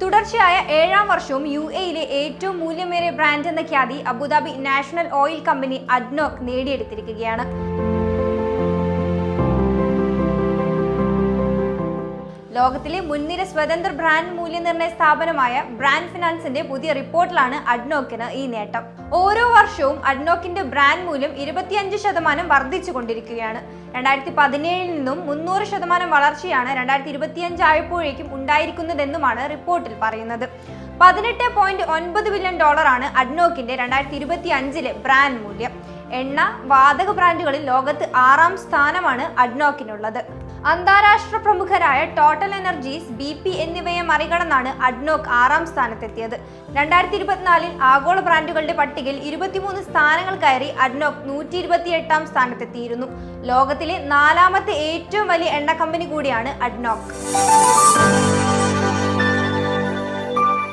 തുടർച്ചയായ ഏഴാം വർഷവും യു എയിലെ ഏറ്റവും മൂല്യമേറിയ ബ്രാൻഡ് എന്ന ഖ്യാതി Abu Dhabi national oil company ADNOC നേടിയെടുത്തിരിക്കുകയാണ്. ലോകത്തിലെ മുൻനിര സ്വതന്ത്ര ബ്രാൻഡ് മൂല്യനിർണയ സ്ഥാപനമായ ബ്രാൻഡ് ഫിനാൻസിന്റെ പുതിയ റിപ്പോർട്ടിലാണ് അഡ്നോക്കിന് ഈ നേട്ടം. ഓരോ വർഷവും അഡ്നോക്കിന്റെ ബ്രാൻഡ് മൂല്യം ഇരുപത്തിയഞ്ച് ശതമാനം വർദ്ധിച്ചു കൊണ്ടിരിക്കുകയാണ് രണ്ടായിരത്തി പതിനേഴിൽ നിന്നും മുന്നൂറ് ശതമാനം വളർച്ചയാണ് രണ്ടായിരത്തി ഇരുപത്തിയഞ്ച് ആയപ്പോഴേക്കും ഉണ്ടായിരിക്കുന്നതെന്നുമാണ് റിപ്പോർട്ടിൽ പറയുന്നത്. പതിനെട്ട് പോയിന്റ് ഒൻപത് ബില്യൺ ഡോളറാണ് അഡ്നോക്കിന്റെ രണ്ടായിരത്തി ഇരുപത്തി അഞ്ചിലെ ബ്രാൻഡ് മൂല്യം. എണ്ണ വാതക ബ്രാൻഡുകളിൽ ലോകത്ത് ആറാം സ്ഥാനമാണ് അഡ്നോക്കിനുള്ളത്. അന്താരാഷ്ട്ര പ്രമുഖരായ ടോട്ടൽ എനർജീസ് ബി പി എന്നിവയെ മറികടന്നാണ് അഡ്നോക്ക് ആറാം സ്ഥാനത്തെത്തിയത്. രണ്ടായിരത്തി ഇരുപത്തിനാലിൽ ആഗോള ബ്രാൻഡുകളുടെ പട്ടികയിൽ ഇരുപത്തിമൂന്ന് സ്ഥാനങ്ങൾ കയറി അഡ്നോക്ക് നൂറ്റി ഇരുപത്തി എട്ടാം സ്ഥാനത്തെത്തിയിരുന്നു. ലോകത്തിലെ നാലാമത്തെ ഏറ്റവും വലിയ എണ്ണ കമ്പനി കൂടിയാണ് അഡ്നോക്ക്